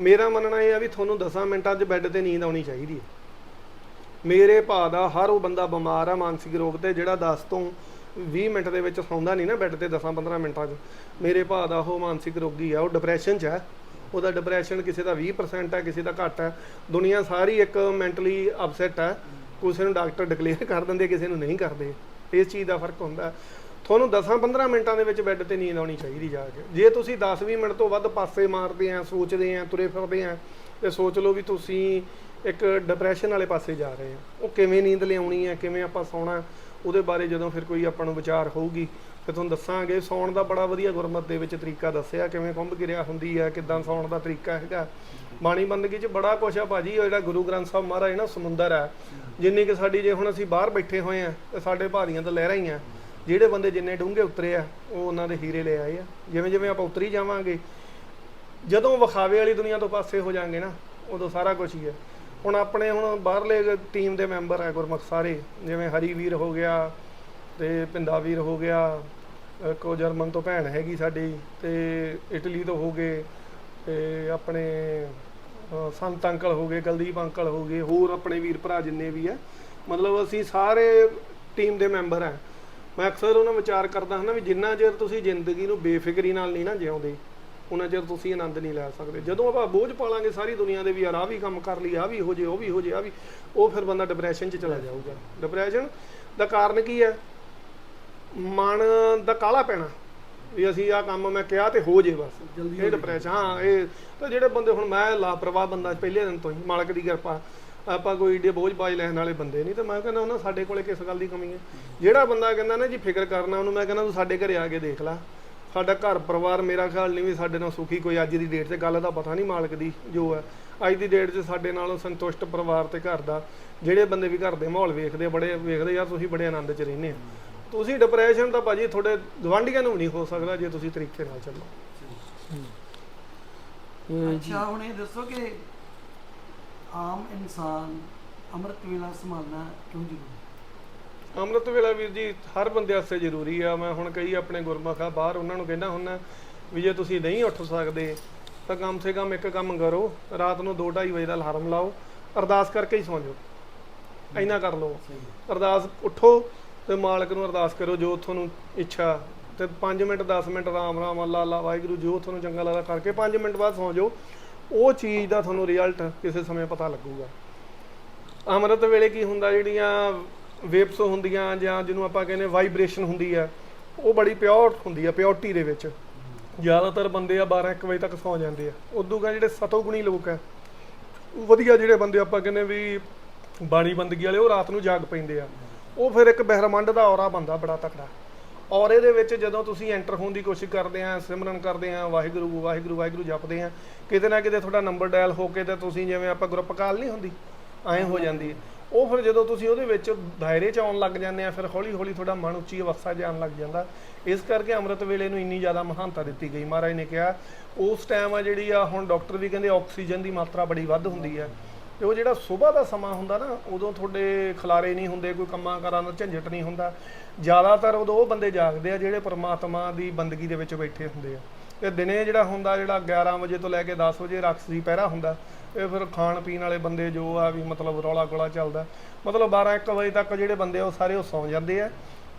ਮੇਰਾ ਮੰਨਣਾ ਇਹ ਆ ਵੀ ਤੁਹਾਨੂੰ 10 ਮਿੰਟਾਂ 'ਚ ਬੈੱਡ ਤੇ ਨੀਂਦ ਆਉਣੀ ਚਾਹੀਦੀ ਹੈ ਮੇਰੇ ਭਾ ਦਾ, ਹਰ ਉਹ ਬੰਦਾ ਬਿਮਾਰ ਆ ਮਾਨਸਿਕ ਰੋਗ ਤੇ, ਜਿਹੜਾ 10 ਤੋਂ 20 ਮਿੰਟ ਦੇ ਵਿੱਚ ਸੌਂਦਾ ਨਹੀਂ ਨਾ ਬੈੱਡ ਤੇ 10-15 ਮਿੰਟਾਂ 'ਚ। ਮੇਰੇ ਭਾ ਦਾ ਉਹ ਮਾਨਸਿਕ ਰੋਗੀ ਆ, ਉਹ ਡਿਪਰੈਸ਼ਨ 'ਚ ਹੈ ਉਹਦਾ ਡਿਪਰੈਸ਼ਨ ਕਿਸੇ ਦਾ 20% ਹੈ ਕਿਸੇ ਦਾ ਘੱਟ ਹੈ ਦੁਨੀਆ ਸਾਰੀ ਇੱਕ ਮੈਂਟਲੀ ਅਪਸੈਟ ਹੈ ਕਿਸੇ ਨੂੰ ਡਾਕਟਰ ਡਿਕਲੇਅਰ ਕਰ ਦਿੰਦੇ, ਕਿਸੇ ਨੂੰ ਨਹੀਂ ਕਰਦੇ। ਇਸ ਚੀਜ਼ ਦਾ ਫ਼ਰਕ ਹੁੰਦਾ। ਤੁਹਾਨੂੰ 10-15 ਮਿੰਟਾਂ ਦੇ ਵਿੱਚ ਬੈੱਡ ਤੇ ਨੀਂਦ ਆਉਣੀ ਚਾਹੀਦੀ ਜਾ ਕੇ। ਜੇ ਤੁਸੀਂ 10-20 ਮਿੰਟ ਤੋਂ ਵੱਧ ਪਾਸੇ ਮਾਰਦੇ ਆ, ਸੋਚਦੇ ਆ, ਤੁਰੇ ਫਿਰਦੇ ਆ, ਤੇ ਸੋਚ ਲਓ ਵੀ ਤੁਸੀਂ ਇੱਕ ਡਿਪਰੈਸ਼ਨ ਵਾਲੇ ਪਾਸੇ ਜਾ ਰਹੇ ਆ ਉਹ ਕਿਵੇਂ ਨੀਂਦ ਲਿਆਉਣੀ ਹੈ, ਕਿਵੇਂ ਆਪਾਂ ਸੌਣਾ ਉਹਦੇ ਬਾਰੇ ਜਦੋਂ ਫਿਰ ਕੋਈ ਆਪਾਂ ਨੂੰ ਵਿਚਾਰ ਹੋਊਗੀ, ਫਿਰ ਤੁਹਾਨੂੰ ਦੱਸਾਂਗੇ। ਸੌਣ ਦਾ ਬੜਾ ਵਧੀਆ ਗੁਰਮਤ ਦੇ ਵਿੱਚ ਤਰੀਕਾ ਦੱਸਿਆ, ਕਿਵੇਂ ਕੁੰਭ ਕਿਰਿਆ ਹੁੰਦੀ ਹੈ, ਕਿਦਾਂ ਸੌਣ ਦਾ ਤਰੀਕਾ ਹੈਗਾ। ਬਾਣੀ ਬੰਦਗੀ 'ਚ ਬੜਾ ਕੁਛ ਆ ਭਾਜੀ, ਉਹ ਜਿਹੜਾ ਗੁਰੂ ਗ੍ਰੰਥ ਸਾਹਿਬ ਮਹਾਰਾਜ ਨਾ ਸਮੁੰਦਰ ਹੈ, ਜਿੰਨੀ ਕਿ ਸਾਡੀ ਜੇ ਹੁਣ ਅਸੀਂ ਬਾਹਰ ਬੈਠੇ ਹੋਏ ਆ ਤੇ ਸਾਡੇ ਭਾਰੀਆਂ ਤਾਂ ਲਹਿਰਾਂ ਹੀ ਆ। ਜਿਹੜੇ ਬੰਦੇ ਜਿੰਨੇ ਡੂੰਘੇ ਉਤਰੇ ਆ, ਉਹ ਉਹਨਾਂ ਦੇ ਹੀਰੇ ਲੈ ਆਏ ਆ। ਜਿਵੇਂ ਜਿਵੇਂ ਆਪਾਂ ਉਤਰੀ ਜਾਵਾਂਗੇ, ਜਦੋਂ ਵਿਖਾਵੇ ਵਾਲੀ ਦੁਨੀਆ ਤੋਂ ਪਾਸੇ ਹੋ ਜਾਾਂਗੇ ਨਾ, ਉਦੋਂ ਸਾਰਾ ਕੁਝ ਹੀ ਹੈ ਹੁਣ ਆਪਣੇ ਹੁਣ ਬਾਹਰਲੇ ਟੀਮ ਦੇ ਮੈਂਬਰ ਹੈ ਗੁਰਮੁਖ ਸਾਰੇ, ਜਿਵੇਂ ਹਰੀ ਵੀਰ ਹੋ ਗਿਆ ਤੇ ਪਿੰਦਾ ਵੀਰ ਹੋ ਗਿਆ, ਇੱਕ ਉਹ ਜਰਮਨ ਤੋਂ ਭੈਣ ਹੈਗੀ ਸਾਡੀ ਤੇ ਇਟਲੀ ਤੋਂ ਹੋ ਗਏ ਤੇ ਆਪਣੇ ਸੰਤ ਅੰਕਲ ਹੋ ਗਏ, ਕੁਲਦੀਪ ਅੰਕਲ ਹੋ ਗਏ, ਹੋਰ ਆਪਣੇ ਵੀਰ ਭਰਾ ਜਿੰਨੇ ਵੀ ਹੈ, ਮਤਲਬ ਅਸੀਂ ਸਾਰੇ ਟੀਮ ਦੇ ਮੈਂਬਰ ਆ ਮੈਂ ਅਕਸਰ ਉਹਨਾਂ ਵਿਚਾਰ ਕਰਦਾ ਹਾਂ ਨਾ ਵੀ ਜਿੰਨਾ ਚਿਰ ਤੁਸੀਂ ਜ਼ਿੰਦਗੀ ਨੂੰ ਬੇਫਿਕਰੀ ਨਾਲ ਨਹੀਂ ਨਾ ਜਿਉਂਦੇ ਉਹਨਾਂ ਚਿਰ ਤੁਸੀਂ ਆਨੰਦ ਨਹੀਂ ਲੈ ਸਕਦੇ। ਜਦੋਂ ਆਪਾਂ ਬੋਝ ਪਾਲਾਂਗੇ ਸਾਰੀ ਦੁਨੀਆ ਦੇ ਵੀ ਯਾਰ ਆਹ ਵੀ ਕੰਮ ਕਰ ਲਈ ਆ ਵੀ ਹੋ ਜੇ ਉਹ ਵੀ ਹੋ ਜੇ ਆ ਵੀ ਉਹ ਫਿਰ ਬੰਦਾ ਡਿਪਰੈਸ਼ਨ 'ਚ ਚਲਾ ਜਾਊਗਾ। ਡਿਪਰੈਸ਼ਨ ਦਾ ਕਾਰਨ ਕੀ ਹੈ? ਮਨ ਦਾ ਕਾਲਾ ਪੈਣਾ। ਵੀ ਅਸੀਂ ਆ ਕੰਮ ਮੈਂ ਕਿਹਾ ਤੇ ਹੋ ਜੇ ਬਸ। ਜਲਦੀ ਇਹ ਡਿਪਰੈਸ਼ਨ ਹਾਂ ਇਹ ਤਾਂ ਜਿਹੜੇ ਬੰਦੇ ਹੁਣ ਮੈਂ ਲਾਪਰਵਾਹ ਬੰਦਾ ਪਹਿਲੇ ਦਿਨ ਤੋਂ ਹੀ ਮਾਲਕ ਦੀ ਕਿਰਪਾ ਆਪਾਂ ਕੋਈ ਏਡੇ ਬੋਝ ਬਾਜ ਲੈਣ ਵਾਲੇ ਬੰਦੇ ਨਹੀਂ ਤਾਂ ਮੈਂ ਕਹਿੰਦਾ ਉਹਨਾਂ ਸਾਡੇ ਕੋਲੇ ਕਿਸ ਗੱਲ ਦੀ ਕਮੀ ਹੈ? ਜਿਹੜਾ ਬੰਦਾ ਕਹਿੰਦਾ ਨਾ ਜੀ ਫਿਕਰ ਕਰਨਾ ਉਹਨੂੰ ਮੈਂ ਕਹਿੰਦਾ ਤੂੰ ਸਾਡੇ ਘਰੇ ਆ ਕੇ ਦੇਖ ਲੈ। ਸਾਡਾ ਘਰ ਪਰਿਵਾਰ ਮੇਰਾ ਖਿਆਲ ਨਹੀਂ ਵੀ ਸਾਡੇ ਨਾਲ ਸੁਖੀ ਕੋਈ ਅੱਜ ਦੀ ਡੇਟ ਤੇ ਗੱਲ ਦਾ ਪਤਾ ਨਹੀਂ ਮਾਲਕ ਦੀ ਜੋ ਹੈ। ਅੱਜ ਦੀ ਡੇਟ 'ਚ ਸਾਡੇ ਨਾਲੋਂ ਸੰਤੁਸ਼ਟ ਪਰਿਵਾਰ ਤੇ ਘਰ ਦਾ ਜਿਹੜੇ ਬੰਦੇ ਵੀ ਘਰ ਦੇ ਮਾਹੌਲ ਵੇਖਦੇ ਬੜੇ ਵੇਖਦੇ ਯਾਰ ਤੁਸੀਂ ਬੜੇ ਆਨੰਦ 'ਚ ਰਹਿੰਦੇ ਆ। ਤੁਸੀਂ ਡਿਪਰੈਸ਼ਨ ਤਾਂ ਭਾਜੀ ਤੁਹਾਡੇ ਗਵਾਂਢੀਆਂ ਨੂੰ ਵੀ ਨਹੀਂ ਹੋ ਸਕਦਾ ਜੇ ਤੁਸੀਂ ਤਰੀਕੇ ਨਾਲ ਚੱਲੋ। ਇਹ ਅੱਛਾ ਹੁਣ ਇਹ ਦੱਸੋ ਕਿ ਆਮ ਇਨਸਾਨ ਅੰਮ੍ਰਿਤ ਵੇਲਾ ਸੰਭਾਲਣਾ ਕਿਉਂ ਜ਼ਰੂਰੀ ਹੈ? ਅੰਮ੍ਰਿਤ ਵੇਲਾ ਵੀਰ ਜੀ ਹਰ ਬੰਦੇ ਵਾਸਤੇ ਜ਼ਰੂਰੀ ਆ। ਮੈਂ ਹੁਣ ਕਈ ਆਪਣੇ ਗੁਰਮਖਾ ਬਾਹਰ ਉਹਨਾਂ ਨੂੰ ਕਹਿੰਦਾ ਹੁੰਨਾ ਵੀ ਜੇ ਤੁਸੀਂ ਨਹੀਂ ਉੱਠ ਸਕਦੇ ਤਾਂ ਕਮ ਸੇ ਕਮ ਇੱਕ ਕੰਮ ਕਰੋ ਰਾਤ ਨੂੰ 2:30 ਵਜੇ ਦਾ ਅਲਾਰਮ ਲਾਓ ਅਰਦਾਸ ਕਰਕੇ ਹੀ ਸੌਂ ਜਾਓ। ਇੰਨਾ ਕਰ ਲਓ। ਅਰਦਾਸ ਉੱਠੋ ਤੇ ਮਾਲਕ ਨੂੰ ਅਰਦਾਸ ਕਰੋ ਜੋ ਤੁਹਾਨੂੰ ਇੱਛਾ। ਤੇ 5 ਮਿੰਟ 10 ਮਿੰਟ ਰਾਮ ਰਾਮ ਅੱਲਾ ਅੱਲਾ ਵਾਹਿਗੁਰੂ ਜੋ ਤੁਹਾਨੂੰ ਚੰਗਾ ਲੱਗਦਾ ਕਰਕੇ 5 ਮਿੰਟ ਬਾਅਦ ਸੌਂ ਜਾਓ। ਉਹ ਚੀਜ਼ ਦਾ ਤੁਹਾਨੂੰ ਰਿਜ਼ਲਟ ਕਿਸੇ ਸਮੇਂ ਪਤਾ ਲੱਗੂਗਾ। ਅੰਮ੍ਰਿਤ ਵੇਲੇ ਕੀ ਹੁੰਦਾ ਜਿਹੜੀਆਂ ਵੇਵਸ ਹੁੰਦੀਆਂ ਜਾਂ ਜਿਹਨੂੰ ਆਪਾਂ ਕਹਿੰਦੇ ਵਾਈਬ੍ਰੇਸ਼ਨ ਹੁੰਦੀ ਆ, ਉਹ ਬੜੀ ਪਿਓਰ ਹੁੰਦੀ ਆ ਪਿਓਰਟੀ ਦੇ ਵਿੱਚ। ਜ਼ਿਆਦਾਤਰ ਬੰਦੇ ਆ 12 1 ਵਜੇ ਤੱਕ ਸੌ ਜਾਂਦੇ ਆ। ਉਦੋਂ ਗਾ ਜਿਹੜੇ ਸਤੋਗੁਣੀ ਲੋਕ ਆ ਵਧੀਆ ਜਿਹੜੇ ਬੰਦੇ ਆਪਾਂ ਕਹਿੰਦੇ ਵੀ ਬਾਣੀ ਬੰਦਗੀ ਵਾਲੇ, ਉਹ ਰਾਤ ਨੂੰ ਜਾਗ ਪੈਂਦੇ ਆ। ਉਹ ਫਿਰ ਇੱਕ ਬਹਿਰਮੰਡ ਦਾ ਔਰਾ ਬੰਦਾ ਬੜਾ ਤਕੜਾ। ਔਰੇ ਦੇ ਵਿੱਚ ਜਦੋਂ ਤੁਸੀਂ ਐਂਟਰ ਹੋਣ ਦੀ ਕੋਸ਼ਿਸ਼ ਕਰਦੇ ਆ, ਸਿਮਰਨ ਕਰਦੇ ਆ, ਵਾਹਿਗੁਰੂ ਵਾਹਿਗੁਰੂ ਵਾਹਿਗੁਰੂ ਜਪਦੇ ਆ, ਕਿਤੇ ਨਾ ਕਿਤੇ ਤੁਹਾਡਾ ਨੰਬਰ ਡਾਇਲ ਹੋ ਕੇ ਤਾਂ ਤੁਸੀਂ ਜਿਵੇਂ ਆਪਾਂ ਗਰੁੱਪ ਕਾਲ ਨਹੀਂ ਹੁੰਦੀ, ਐਂ ਹੋ ਜਾਂਦੀ ਹੈ ਉਹ ਫਿਰ ਜਦੋਂ ਤੁਸੀਂ ਉਹਦੇ ਵਿੱਚ ਦਾਇਰੇ 'ਚ ਆਉਣ ਲੱਗ ਜਾਂਦੇ ਆ, ਫਿਰ ਹੌਲੀ ਹੌਲੀ ਤੁਹਾਡਾ ਮਨ ਉੱਚੀ ਅਵਸਥਾ 'ਚ ਆਉਣ ਲੱਗ ਜਾਂਦਾ। ਇਸ ਕਰਕੇ ਅੰਮ੍ਰਿਤ ਵੇਲੇ ਨੂੰ ਇੰਨੀ ਜ਼ਿਆਦਾ ਮਹਾਨਤਾ ਦਿੱਤੀ ਗਈ। ਮਹਾਰਾਜ ਨੇ ਕਿਹਾ, ਉਸ ਟਾਈਮ ਆ ਜਿਹੜੀ ਆ, ਹੁਣ ਡਾਕਟਰ ਵੀ ਕਹਿੰਦੇ ਆਕਸੀਜਨ ਦੀ ਮਾਤਰਾ ਬੜੀ ਵੱਧ ਹੁੰਦੀ ਹੈ। ਤੇ ਉਹ ਜਿਹੜਾ ਸਵੇਰ ਦਾ ਸਮਾਂ ਹੁੰਦਾ ਨਾ, ਉਦੋਂ ਤੁਹਾਡੇ ਖਲਾਰੇ ਨਹੀਂ ਹੁੰਦੇ, ਕੋਈ ਕੰਮਾਂ ਕਾਰਾਂ ਦਾ ਝੰਜਟ ਨਹੀਂ ਹੁੰਦਾ। ਜ਼ਿਆਦਾਤਰ ਉਦੋਂ ਉਹ ਬੰਦੇ ਜਾਗਦੇ ਆ, ਜਿਹੜੇ ਪਰਮਾਤਮਾ ਦੀ ਬੰਦਗੀ ਦੇ ਵਿੱਚ ਬੈਠੇ ਹੁੰਦੇ ਆ। ਤੇ ਦਿਨੇ ਜਿਹੜਾ ਹੁੰਦਾ, ਜਿਹੜਾ 11 ਵਜੇ ਤੋਂ ਲੈ ਕੇ 10 ਵਜੇ ਰਾਖਸੀ ਪਹਿਰਾ ਹੁੰਦਾ ਇਹ ਫਿਰ ਖਾਣ ਪੀਣ ਵਾਲੇ ਬੰਦੇ ਜੋ ਆ ਵੀ ਮਤਲਬ ਰੌਲਾ ਗੋਲਾ ਚੱਲਦਾ। ਮਤਲਬ 12 1 ਵਜੇ ਤੱਕ ਜਿਹੜੇ ਬੰਦੇ ਆ ਉਹ ਸਾਰੇ ਉਹ ਸੌਂ ਜਾਂਦੇ ਆ।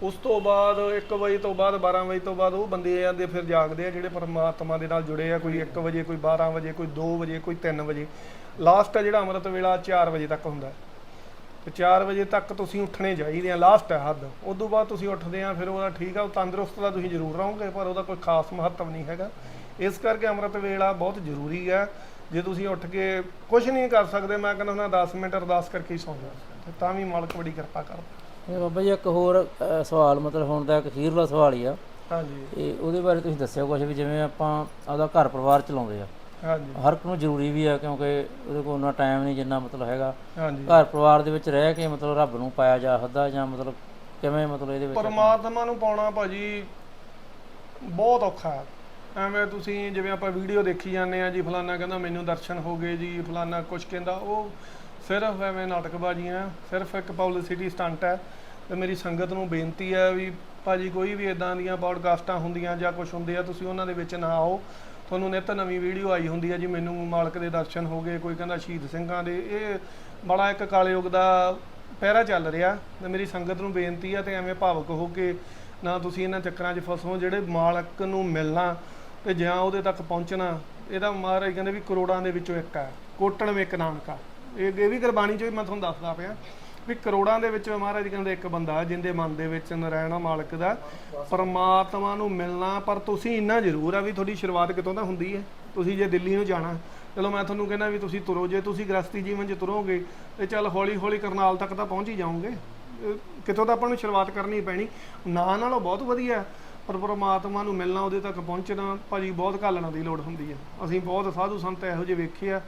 ਉਸ ਤੋਂ ਬਾਅਦ 1 ਵਜੇ ਤੋਂ ਬਾਅਦ 12 ਵਜੇ ਤੋਂ ਬਾਅਦ ਉਹ ਬੰਦੇ ਆ ਜਾਂਦੇ, ਫਿਰ ਜਾਗਦੇ ਆ ਜਿਹੜੇ ਪਰਮਾਤਮਾ ਦੇ ਨਾਲ ਜੁੜੇ ਆ, ਕੋਈ 1 ਵਜੇ, ਕੋਈ 12 ਵਜੇ, ਕੋਈ 2 ਵਜੇ, ਕੋਈ 3 ਵਜੇ। ਲਾਸਟ ਆ ਜਿਹੜਾ ਅੰਮ੍ਰਿਤ ਵੇਲਾ 4 ਵਜੇ ਤੱਕ ਹੁੰਦਾ। ਹੈ। ਤੇ 4 ਵਜੇ ਤੱਕ ਤੁਸੀਂ ਉੱਠਣੇ ਚਾਹੀਦੇ ਆ ਲਾਸਟ ਹੈ ਹੱਦ। ਉਸ ਤੋਂ ਬਾਅਦ ਤੁਸੀਂ ਉੱਠਦੇ ਆ, ਫਿਰ ਉਹਦਾ ਠੀਕ ਆ, ਉਹ ਤੰਦਰੁਸਤ ਦਾ ਤੁਸੀਂ ਜ਼ਰੂਰ ਰਹੋਗੇ, ਪਰ ਉਹਦਾ ਕੋਈ ਖਾਸ ਮਹੱਤਵ ਨਹੀਂ ਹੈਗਾ। ਇਸ ਕਰਕੇ ਅੰਮ੍ਰਿਤ ਵੇਲਾ ਬਹੁਤ ਜ਼ਰੂਰੀ ਹੈ ਜੇ ਤੁਸੀਂ ਉੱਠ ਕੇ ਕੁਝ ਨਹੀਂ ਕਰ ਸਕਦੇ ਮੈਂ ਕਹਿੰਦਾ ਹੁੰਦਾ 10 ਮਿੰਟ ਅਰਦਾਸ ਕਰਕੇ ਹੀ ਸੌਂ ਜਾਓ ਤੇ ਤਾਂ ਵੀ ਮਾਲਕ ਬੜੀ ਕਿਰਪਾ ਕਰਦਾ। ਇਹ ਬਾਬਾ ਜੀ ਇੱਕ ਹੋਰ ਅ, ਸਵਾਲ ਮਤਲਬ ਹੁਣ ਦਾ ਇੱਕ ਅਖੀਰਲਾ ਸਵਾਲ ਹੀ ਆ। ਹਾਂਜੀ। ਤੇ ਉਹਦੇ ਬਾਰੇ ਤੁਸੀਂ ਦੱਸਿਓ ਕੁਝ ਵੀ ਜਿਵੇਂ ਆਪਾਂ ਆਪਦਾ ਘਰ ਪਰਿਵਾਰ ਚਲਾਉਂਦੇ ਆ। ਹਾਂਜੀ। ਹਰ ਇੱਕ ਨੂੰ ਜ਼ਰੂਰੀ ਵੀ ਆ ਕਿਉਂਕਿ ਉਹਦੇ ਕੋਲ ਉਹਨਾਂ ਟਾਈਮ ਨਹੀਂ ਜਿੰਨਾ ਮਤਲਬ ਹੈਗਾ। ਹਾਂਜੀ। ਘਰ ਪਰਿਵਾਰ ਦੇ ਵਿੱਚ ਰਹਿ ਕੇ ਮਤਲਬ ਰੱਬ ਨੂੰ ਪਾਇਆ ਜਾ ਸਕਦਾ ਜਾਂ ਮਤਲਬ ਕਿਵੇਂ ਮਤਲਬ ਇਹਦੇ ਵਿੱਚ ਪਰਮਾਤਮਾ ਨੂੰ ਪਾਉਣਾ ਭਾਜੀ ਬਹੁਤ ਔਖਾ ਹੈ। ਐਵੇਂ ਤੁਸੀਂ ਜਿਵੇਂ ਆਪਾਂ ਵੀਡੀਓ ਦੇਖੀ ਜਾਂਦੇ ਆ ਜੀ, ਫਲਾਨਾ ਕਹਿੰਦਾ ਮੈਨੂੰ ਦਰਸ਼ਨ ਹੋ ਗਏ ਜੀ, ਫਲਾਨਾ ਕੁਛ ਕਹਿੰਦਾ, ਉਹ ਸਿਰਫ ਐਵੇਂ ਨਾਟਕਬਾਜ਼ੀਆਂ, ਸਿਰਫ ਇੱਕ ਪਬਲਿਸਿਟੀ ਸਟੰਟ ਹੈ ਤੇ ਮੇਰੀ ਸੰਗਤ ਨੂੰ ਬੇਨਤੀ ਹੈ ਵੀ ਭਾਜੀ ਕੋਈ ਵੀ ਇਦਾਂ ਦੀਆਂ ਪੌਡਕਾਸਟਾਂ ਹੁੰਦੀਆਂ ਜਾਂ ਕੁਝ ਹੁੰਦੇ ਆ, ਤੁਸੀਂ ਉਹਨਾਂ ਦੇ ਵਿੱਚ ਨਾ ਆਓ। ਤੁਹਾਨੂੰ ਨਿੱਤ ਨਵੀਂ ਵੀਡੀਓ ਆਈ ਹੁੰਦੀ ਹੈ ਜੀ, ਮੈਨੂੰ ਮਾਲਕ ਦੇ ਦਰਸ਼ਨ ਹੋ ਗਏ, ਕੋਈ ਕਹਿੰਦਾ ਸ਼ਹੀਦ ਸਿੰਘਾਂ ਦੇ, ਇਹ ਬੜਾ ਇੱਕ ਕਾਲਯੁਗ ਦਾ ਪਹਿਰਾ ਚੱਲ ਰਿਹਾ ਤੇ ਮੇਰੀ ਸੰਗਤ ਨੂੰ ਬੇਨਤੀ ਹੈ ਤੇ ਐਵੇਂ ਭਾਵਕ ਹੋ ਕੇ ਨਾ ਤੁਸੀਂ ਇਹਨਾਂ ਚੱਕਰਾਂ 'ਚ ਫਸੋ, ਜਿਹੜੇ ਮਾਲਕ ਨੂੰ ਮਿਲਣਾ ਤੇ ਜਾਂ ਉਹਦੇ ਤੱਕ ਪਹੁੰਚਣਾ, ਇਹਦਾ ਮਹਾਰਾਜ ਕਹਿੰਦੇ ਵੀ ਕਰੋੜਾਂ ਦੇ ਵਿੱਚੋਂ ਇੱਕ ਹੈ ਕੋਟਣ ਵਿੱਚ ਨਾਨਕਾ ਇਹ ਇਹ ਵੀ ਗੁਰਬਾਣੀ 'ਚੋਂ ਹੀ ਮੈਂ ਤੁਹਾਨੂੰ ਦੱਸਦਾ ਪਿਆ ਵੀ ਕਰੋੜਾਂ ਦੇ ਵਿੱਚੋਂ ਮਹਾਰਾਜ ਕਹਿੰਦੇ ਇੱਕ ਬੰਦਾ ਜਿੰਦੇ ਮਨ ਦੇ ਵਿੱਚ ਨਰਾਇਣਾ ਮਾਲਕ ਦਾ ਪਰਮਾਤਮਾ ਨੂੰ ਮਿਲਣਾ, ਪਰ ਤੁਸੀਂ ਇੰਨਾ ਜ਼ਰੂਰ ਆ ਵੀ ਤੁਹਾਡੀ ਸ਼ੁਰੂਆਤ ਕਿਤੋਂ ਤਾਂ ਹੁੰਦੀ ਹੈ। ਤੁਸੀਂ ਜੇ ਦਿੱਲੀ ਨੂੰ ਜਾਣਾ, ਚਲੋ ਮੈਂ ਤੁਹਾਨੂੰ ਕਹਿੰਦਾ ਵੀ ਤੁਸੀਂ ਤੁਰੋ, ਜੇ ਤੁਸੀਂ ਗ੍ਰਸਤੀ ਜੀਵਨ 'ਚ ਤੁਰੋਗੇ, ਤੇ ਚੱਲ ਹੌਲੀ ਹੌਲੀ ਕਰਨਾਲ ਤੱਕ ਤਾਂ ਪਹੁੰਚ ਹੀ ਜਾਓਗੇ। ਕਿਤੋਂ ਤਾਂ ਆਪਾਂ ਨੂੰ ਸ਼ੁਰੂਆਤ ਕਰਨੀ ਪੈਣੀ। ਨਾ ਨਾਲੋਂ ਬਹੁਤ ਵਧੀਆ। ਪਰ ਪਰਮਾਤਮਾ ਨੂੰ ਮਿਲਣਾ, ਉਹਦੇ ਤੱਕ ਪਹੁੰਚਣਾ ਭਾਜੀ ਬਹੁਤ ਘਾਲਣਾ ਦੀ ਲੋੜ ਹੁੰਦੀ ਹੈ। ਅਸੀਂ ਬਹੁਤ ਸਾਧੂ ਸੰਤ ਇਹੋ ਜਿਹੇ ਵੇਖੇ ਆ,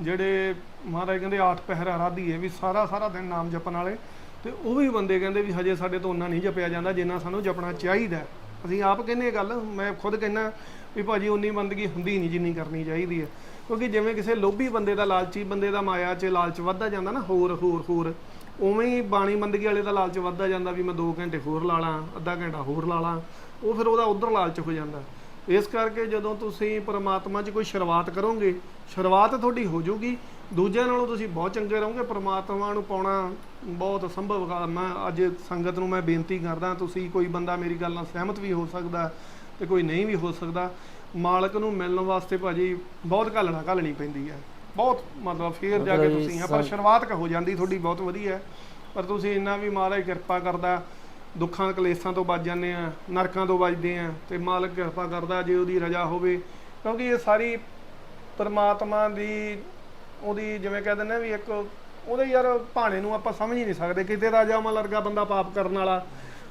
ਜਿਹੜੇ ਮਹਾਰਾਜ ਕਹਿੰਦੇ ਆਠ ਪਹਿਰਾ ਰਾਧੀ ਹੈ, ਵੀ ਸਾਰਾ ਸਾਰਾ ਦਿਨ ਨਾਮ ਜਪਣ ਵਾਲੇ। ਤੇ ਉਹ ਵੀ ਬੰਦੇ ਕਹਿੰਦੇ ਵੀ ਹਜੇ ਸਾਡੇ ਤੋਂ ਉਹਨਾਂ ਨਹੀਂ ਜਪਿਆ ਜਾਂਦਾ ਜਿੰਨਾ ਸਾਨੂੰ ਜਪਣਾ ਚਾਹੀਦਾ ਅਸੀਂ ਆਪ ਕਹਿੰਦੇ ਗੱਲ, ਮੈਂ ਖੁਦ ਕਹਿੰਦਾ ਵੀ ਭਾਜੀ ਉਨੀ ਬੰਦਗੀ ਹੁੰਦੀ ਨਹੀਂ ਜਿੰਨੀ ਕਰਨੀ ਚਾਹੀਦੀ ਹੈ। ਕਿਉਂਕਿ ਜਿਵੇਂ ਕਿਸੇ ਲੋਭੀ ਬੰਦੇ ਦਾ ਲਾਲਚੀ ਬੰਦੇ ਦਾ ਮਾਇਆ 'ਚ ਲਾਲਚ ਵੱਧਦਾ ਜਾਂਦਾ ਨਾ, ਹੋਰ ਹੋਰ ਹੋਰ। ਉਵੇਂ ਹੀ ਬਾਣੀ ਬੰਦਗੀ ਵਾਲੇ ਦਾ ਲਾਲਚ ਵੱਧਦਾ ਜਾਂਦਾ ਵੀ ਮੈਂ 2 ਘੰਟੇ ਹੋਰ ਲਾ ਲਾਂ, ਅੱਧਾ ਘੰਟਾ ਹੋਰ ਲਾ ਲਾਂ, ਉਹ ਫਿਰ ਉਹਦਾ ਉਧਰ ਲਾਲਚ ਹੋ ਜਾਂਦਾ। ਇਸ ਕਰਕੇ ਜਦੋਂ ਤੁਸੀਂ ਪਰਮਾਤਮਾ 'ਚ ਕੋਈ ਸ਼ੁਰੂਆਤ ਕਰੋਗੇ, ਸ਼ੁਰੂਆਤ ਤੁਹਾਡੀ ਹੋ ਜਾਊਗੀ। ਦੂਜਿਆਂ ਨਾਲੋਂ ਤੁਸੀਂ ਬਹੁਤ ਚੰਗੇ ਰਹੋਗੇ, ਪਰਮਾਤਮਾ ਨੂੰ ਪਾਉਣਾ ਬਹੁਤ ਸੰਭਵ ਗਾ ਮੈਂ ਅੱਜ ਸੰਗਤ ਨੂੰ ਮੈਂ ਬੇਨਤੀ ਕਰਦਾ, ਤੁਸੀਂ ਕੋਈ ਬੰਦਾ ਮੇਰੀ ਗੱਲ ਨਾਲ ਸਹਿਮਤ ਵੀ ਹੋ ਸਕਦਾ ਤੇ ਕੋਈ ਨਹੀਂ ਵੀ ਹੋ ਸਕਦਾ, ਮਾਲਕ ਨੂੰ ਮਿਲਣ ਵਾਸਤੇ ਭਾਜੀ ਬਹੁਤ ਘਾਲਣਾ ਘਾਲਣੀ ਪੈਂਦੀ ਹੈ ਬਹੁਤ ਮਤਲਬ ਫੇਰ ਜਾ ਕੇ ਤੁਸੀਂ ਆ ਪਰ ਸ਼ੁਰੂਆਤ ਹੋ ਜਾਂਦੀ ਤੁਹਾਡੀ ਬਹੁਤ ਵਧੀਆ ਹੈ। ਪਰ ਤੁਸੀਂ ਇੰਨਾ ਵੀ ਮਹਾਰਾਜ ਕਿਰਪਾ ਕਰਦਾ ਦੁੱਖਾਂ ਕਲੇਸ਼ਾਂ ਤੋਂ ਬਚ ਜਾਂਦੇ ਆ ਨਰਕਾਂ ਤੋਂ ਬਚਦੇ ਆ ਤੇ ਮਾਲਕ ਕਿਰਪਾ ਕਰਦਾ ਜੇ ਉਹਦੀ ਰਜ਼ਾ ਹੋਵੇ। ਕਿਉਂਕਿ ਇਹ ਸਾਰੀ ਪਰਮਾਤਮਾ ਦੀ ਉਹਦੀ ਜਿਵੇਂ ਕਹਿ ਦਿੰਦੇ ਵੀ ਇੱਕ ਉਹਦੇ ਯਾਰ ਭਾਣੇ ਨੂੰ ਆਪਾਂ ਸਮਝ ਹੀ ਨਹੀਂ ਸਕਦੇ। ਕਿਤੇ ਰਾਜਾ ਮਲ ਵਰਗਾ ਬੰਦਾ ਪਾਪ ਕਰਨ ਵਾਲਾ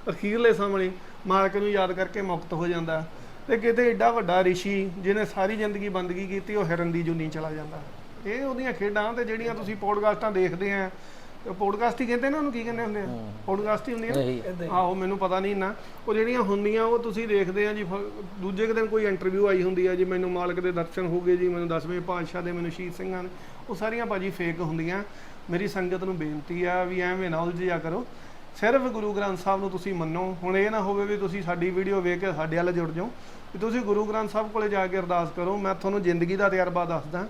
ਅਖੀਰਲੇ ਸਮੇਂ ਮਾਲਕ ਨੂੰ ਯਾਦ ਕਰਕੇ ਮੁਕਤ ਹੋ ਜਾਂਦਾ। ਤੇ ਕਿਤੇ ਏਡਾ ਵੱਡਾ ਰਿਸ਼ੀ ਜਿਹਨੇ ਸਾਰੀ ਜ਼ਿੰਦਗੀ ਬੰਦਗੀ ਕੀਤੀ ਉਹ ਹਿਰਨ ਦੀ ਜੁਨੀ ਚਲਾ ਜਾਂਦਾ। ਇਹ ਉਹਦੀਆਂ ਖੇਡਾਂ ਤੇ ਜਿਹੜੀਆਂ ਤੁਸੀਂ ਪੋਡਕਾਸਟਾਂ ਦੇਖਦੇ ਆ ਪੋਡਕਾਸਟ ਹੀ ਕਹਿੰਦੇ ਨੇ ਉਹਨੂੰ ਕੀ ਕਹਿੰਦੇ ਹੁੰਦੇ ਆ? ਪੋਡਕਾਸਟ ਹੀ ਹੁੰਦੀਆਂ। ਆਹੋ ਮੈਨੂੰ ਪਤਾ ਨਹੀਂ ਨਾ ਉਹ ਜਿਹੜੀਆਂ ਹੁੰਦੀਆਂ ਉਹ ਤੁਸੀਂ ਦੇਖਦੇ ਆ ਜੀ ਫ- ਦੂਜੇ ਕੁ ਦਿਨ ਕੋਈ ਇੰਟਰਵਿਊ ਆਈ ਹੁੰਦੀ ਆ ਜੀ ਮੈਨੂੰ ਮਾਲਕ ਦੇ ਦਰਸ਼ਨ ਹੋ ਗਏ ਜੀ ਮੈਨੂੰ ਦਸਵੇਂ ਪਾਤਸ਼ਾਹ ਦੇ ਮੈਨੂੰ ਸ਼ਹੀਦ ਸਿੰਘਾਂ ਨੇ ਉਹ ਸਾਰੀਆਂ ਭਾਜੀ ਫੇਕ ਹੁੰਦੀਆਂ। ਮੇਰੀ ਸੰਗਤ ਨੂੰ ਬੇਨਤੀ ਆ ਵੀ ਐਵੇਂ ਨਾ ਉਲਝਿਆ ਕਰੋ। ਸਿਰਫ ਗੁਰੂ ਗ੍ਰੰਥ ਸਾਹਿਬ ਨੂੰ ਤੁਸੀਂ ਮੰਨੋ। ਹੁਣ ਇਹ ਨਾ ਹੋਵੇ ਵੀ ਤੁਸੀਂ ਸਾਡੀ ਵੀਡੀਓ ਵੇਖ ਕੇ ਸਾਡੇ ਵੱਲ ਜੁੜ ਜਾਓ। ਵੀ ਤੁਸੀਂ ਗੁਰੂ ਗ੍ਰੰਥ ਸਾਹਿਬ ਕੋਲੇ ਜਾ ਕੇ ਅਰਦਾਸ ਕਰੋ। ਮੈਂ ਤੁਹਾਨੂੰ ਜ਼ਿੰਦਗੀ ਦਾ ਤਜਰਬਾ ਦੱਸਦਾ।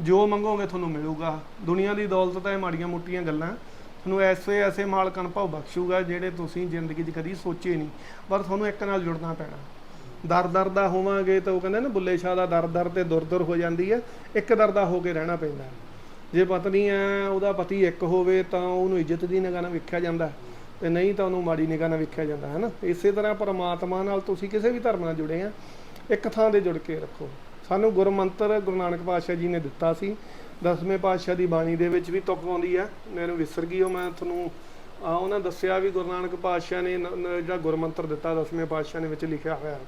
ਜੋ ਮੰਗੋਗੇ ਤੁਹਾਨੂੰ ਮਿਲੂਗਾ। ਦੁਨੀਆ ਦੀ ਦੌਲਤ ਤਾਂ ਇਹ ਮਾੜੀਆਂ ਮੋਟੀਆਂ ਗੱਲਾਂ। ਤੁਹਾਨੂੰ ਐਸੇ ਐਸੇ ਮਾਲਕ ਅਨੁਭਵ ਬਖਸ਼ੂਗਾ ਜਿਹੜੇ ਤੁਸੀਂ ਜ਼ਿੰਦਗੀ 'ਚ ਕਦੀ ਸੋਚੇ ਨਹੀਂ। ਪਰ ਤੁਹਾਨੂੰ ਇੱਕ ਨਾਲ ਜੁੜਨਾ ਪੈਣਾ। ਦਰ ਦਰ ਦਾ ਹੋਵਾਂਗੇ ਤਾਂ ਉਹ ਕਹਿੰਦੇ ਨਾ, ਬੁੱਲੇ ਸ਼ਾਹ ਦਾ ਦਰ ਦਰ ਤੇ ਦੁਰ ਦੁਰ ਹੋ ਜਾਂਦੀ ਹੈ। ਇੱਕ ਦਰ ਦਾ ਹੋ ਕੇ ਰਹਿਣਾ ਪੈਂਦਾ। ਜੇ ਪਤਨੀ ਹੈ, ਉਹਦਾ ਪਤੀ ਇੱਕ ਹੋਵੇ ਤਾਂ ਉਹਨੂੰ ਇੱਜ਼ਤ ਦੀ ਨਿਗਾਹ ਨਾਲ ਵੇਖਿਆ ਜਾਂਦਾ। ਤੇ ਨਹੀਂ ਤਾਂ ਉਹਨੂੰ ਮਾੜੀ ਨਿਗਾਹ ਨਾਲ ਵੇਖਿਆ ਜਾਂਦਾ, ਹੈ ਨਾ? ਇਸੇ ਤਰ੍ਹਾਂ ਪਰਮਾਤਮਾ ਨਾਲ ਤੁਸੀਂ ਕਿਸੇ ਵੀ ਧਰਮ ਨਾਲ ਜੁੜੇ ਆ। ਇੱਕ ਥਾਂ ਦੇ ਜੁੜ ਕੇ ਰੱਖੋ। ਸਾਨੂੰ ਗੁਰਮੰਤਰ ਗੁਰੂ ਨਾਨਕ ਪਾਤਸ਼ਾਹ ਜੀ ਨੇ ਦਿੱਤਾ ਸੀ। ਦਸਵੇਂ ਪਾਤਸ਼ਾਹ ਦੀ ਬਾਣੀ ਦੇ ਵਿੱਚ ਵੀ ਤੁਕ ਆਉਂਦੀ ਹੈ ਮੈਨੂੰ ਵਿਸਰ ਗਈ ਉਹ, ਮੈਂ ਤੁਹਾਨੂੰ, ਆ, ਉਹਨਾਂ ਦੱਸਿਆ ਵੀ ਗੁਰੂ ਨਾਨਕ ਪਾਤਸ਼ਾਹ ਨੇ ਨ- ਨ- ਜਿਹੜਾ ਗੁਰਮੰਤਰ ਦਿੱਤਾ ਦਸਵੇਂ ਪਾਤਸ਼ਾਹ ਨੇ ਵਿੱਚ ਲਿਖਿਆ ਹੋਇਆ।